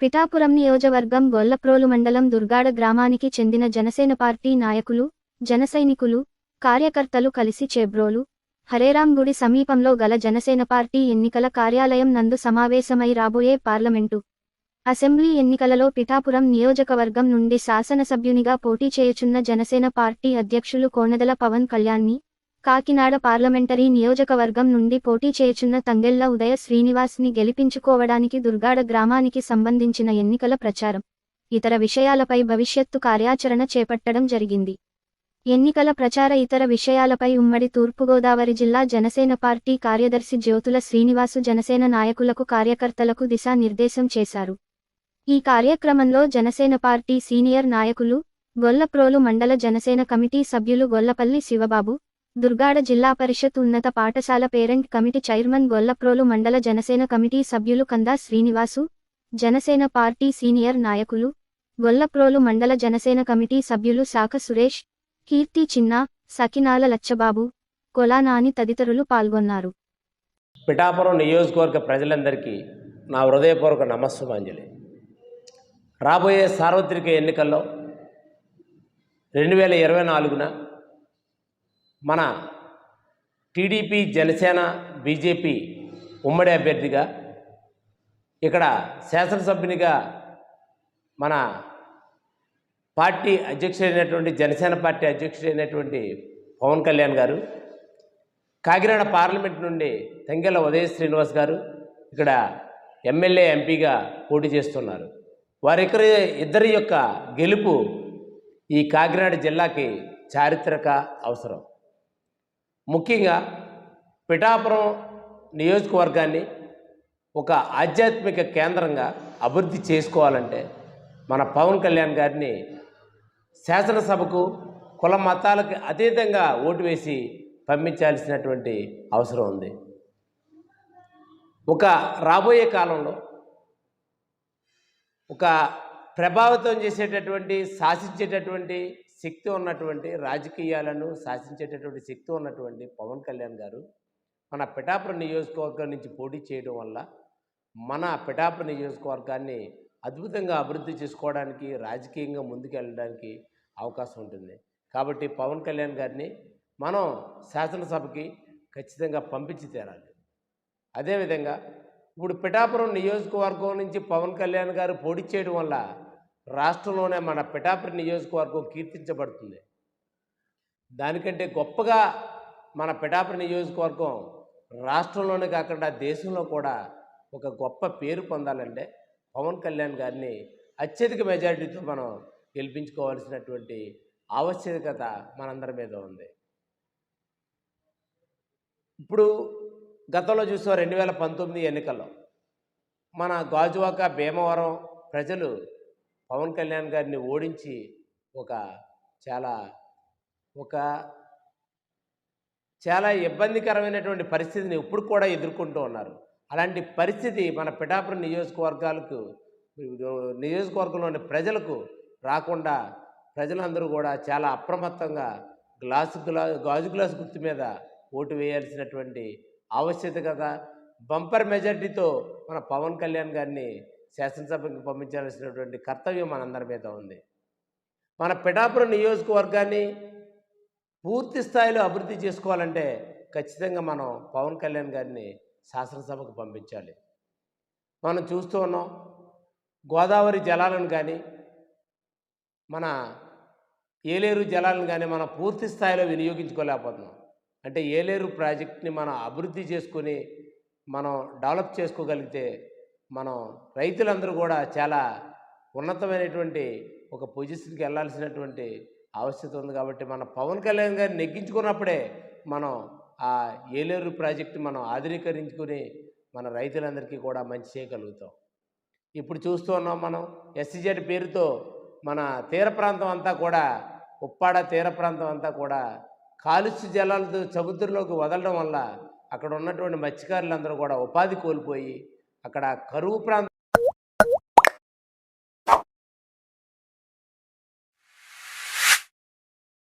పిఠాపురం నియోజకవర్గం గొల్లప్రోలు మండలం దుర్గాడ గ్రామానికి చెందిన జనసేన పార్టీ నాయకులు జనసైనికులు కార్యకర్తలు కలిసి చేబ్రోలు. హరేరాం గుడి సమీపంలో గల జనసేన పార్టీ ఎన్నికల కార్యాలయం నందు సమావేశమై రాబోయే పార్లమెంటు. అసెంబ్లీ ఎన్నికలలో పిఠాపురం నియోజకవర్గం నుండి శాసనసభ్యునిగా పోటీ చేయుచున్న జనసేన పార్టీ అధ్యక్షులు కోనెదల పవన్ కళ్యాణ్ని కాకినాడ పార్లమెంటరీ నియోజకవర్గం నుండి పోటీ చేయుచున్న తంగెళ్ళ ఉదయ శ్రీనివాస్ని గెలిపించుకోవడానికి దుర్గాడ గ్రామానికి సంబంధించిన ఎన్నికల ప్రచారం. ఇతర విషయాలపై భవిష్యత్తు కార్యాచరణ చేపట్టడం జరిగింది. ఎన్నికల ప్రచార ఇతర విషయాలపై ఉమ్మడి తూర్పుగోదావరి జిల్లా జనసేన పార్టీ కార్యదర్శి జ్యోతుల శ్రీనివాసు జనసేన నాయకులకు కార్యకర్తలకు దిశానిర్దేశం చేశారు. ఈ కార్యక్రమంలో జనసేన పార్టీ సీనియర్ నాయకులు గొల్లప్రోలు మండల జనసేన కమిటీ సభ్యులు గొల్లపల్లి శివబాబు దుర్గాడ జిల్లా పరిషత్ ఉన్నత పాఠశాల పేరెంట్ కమిటీ చైర్మన్ గొల్లప్రోలు మండల జనసేన కమిటీ సభ్యులు కందా శ్రీనివాసు జనసేన పార్టీ సీనియర్ నాయకులు గొల్లప్రోలు మండల జనసేన కమిటీ సభ్యులు శాఖ సురేష్ కీర్తి చిన్న సకినాల లచ్చబాబు కొలానాని తదితరులు పాల్గొన్నారు. పిఠాపురం నియోజకవర్గ ప్రజలందరికీ నా హృదయపూర్వక నమస్సుమాంజలి. రాబోయే సార్వత్రిక ఎన్నికల్లో రెండు వేల ఇరవై నాలుగున మన టీడీపీ జనసేన బీజేపీ ఉమ్మడి అభ్యర్థిగా ఇక్కడ శాసనసభ్యునిగా మన పార్టీ అధ్యక్షుడైనటువంటి జనసేన పార్టీ అధ్యక్షుడైనటువంటి పవన్ కళ్యాణ్ గారు కాకినాడ పార్లమెంట్ నుండి తెంగెల ఉదయ శ్రీనివాస్ గారు ఇక్కడ ఎమ్మెల్యే ఎంపీగా పోటీ చేస్తున్నారు. వారిద్దరి ఇద్దరి యొక్క గెలుపు ఈ కాకినాడ జిల్లాకి చారిత్రక అవసరం. ముఖ్యంగా పిఠాపురం నియోజకవర్గాన్ని ఒక ఆధ్యాత్మిక కేంద్రంగా అభివృద్ధి చేసుకోవాలంటే మన పవన్ కళ్యాణ్ గారిని శాసనసభకు కుల మతాలకు అతీతంగా ఓటు వేసి పంపించాల్సినటువంటి అవసరం ఉంది. ఒక రాబోయే కాలంలో ఒక ప్రభావితం చేసేటటువంటి శాసించేటటువంటి శక్తి ఉన్నటువంటి రాజకీయాలను శాసించేటటువంటి శక్తి ఉన్నటువంటి పవన్ కళ్యాణ్ గారు మన పిఠాపురం నియోజకవర్గం నుంచి పోటీ చేయడం వల్ల మన పిఠాపురం నియోజకవర్గాన్ని అద్భుతంగా అభివృద్ధి చేసుకోవడానికి రాజకీయంగా ముందుకెళ్ళడానికి అవకాశం ఉంటుంది. కాబట్టి పవన్ కళ్యాణ్ గారిని మనం శాసనసభకి ఖచ్చితంగా పంపించి తీరాలి. అదేవిధంగా ఇప్పుడు పిఠాపురం నియోజకవర్గం నుంచి పవన్ కళ్యాణ్ గారు పోటీ చేయడం వల్ల రాష్ట్రంలోనే మన పిఠాపురి నియోజకవర్గం కీర్తించబడుతుంది. దానికంటే గొప్పగా మన పిఠాపురి నియోజకవర్గం రాష్ట్రంలోనే కాకుండా దేశంలో కూడా ఒక గొప్ప పేరు పొందాలంటే పవన్ కళ్యాణ్ గారిని అత్యధిక మెజారిటీతో మనం గెలిపించుకోవాల్సినటువంటి ఆవశ్యకత మనందరి మీద ఉంది. ఇప్పుడు గతంలో చూసాం రెండు వేల పంతొమ్మిది ఎన్నికల్లో మన గాజువాక భీమవరం ప్రజలు పవన్ కళ్యాణ్ గారిని ఓడించి ఒక చాలా ఒక చాలా ఇబ్బందికరమైనటువంటి పరిస్థితిని ఇప్పుడు కూడా ఎదుర్కొంటూ ఉన్నారు. అలాంటి పరిస్థితి మన పిఠాపురం నియోజకవర్గాలకు నియోజకవర్గంలోని ప్రజలకు రాకుండా ప్రజలందరూ కూడా చాలా అప్రమత్తంగా గ్లాసు గ్లా గాజు గ్లాసు గుర్తు మీద ఓటు వేయాల్సినటువంటి ఆవశ్యకత బంపర్ మెజార్టీతో మన పవన్ కళ్యాణ్ గారిని శాసనసభకి పంపించాల్సినటువంటి కర్తవ్యం మనందరి మీద ఉంది. మన పిఠాపురం నియోజకవర్గాన్ని పూర్తి స్థాయిలో అభివృద్ధి చేసుకోవాలంటే ఖచ్చితంగా మనం పవన్ కళ్యాణ్ గారిని శాసనసభకు పంపించాలి. మనం చూస్తూ ఉన్నాం. గోదావరి జలాలను కానీ మన ఏలేరు జలాలను కానీ మనం పూర్తి స్థాయిలో వినియోగించుకోలేకపోతున్నాం. అంటే ఏలేరు ప్రాజెక్ట్ని మనం అభివృద్ధి చేసుకొని మనం డెవలప్ చేసుకోగలిగితే మనం రైతులందరూ కూడా చాలా ఉన్నతమైనటువంటి ఒక పొజిషన్కి వెళ్ళాల్సినటువంటి ఆవశ్యకత ఉంది కాబట్టి మన పవన్ కళ్యాణ్ గారిని నెగ్గించుకున్నప్పుడే మనం ఆ ఏలేరు ప్రాజెక్టు మనం ఆధునీకరించుకుని మన రైతులందరికీ కూడా మంచి చేయగలుగుతాం. ఇప్పుడు చూస్తూ ఉన్నాం మనం ఎస్సీజెడ్ పేరుతో మన తీర ప్రాంతం అంతా కూడా ఉప్పాడ తీర ప్రాంతం అంతా కూడా కాలుష్య జలాలతో సముద్రంలోకి వదలడం వల్ల అక్కడ ఉన్నటువంటి మత్స్యకారులందరూ కూడా ఉపాధి కోల్పోయి అక్కడ కరువు ప్రాంతం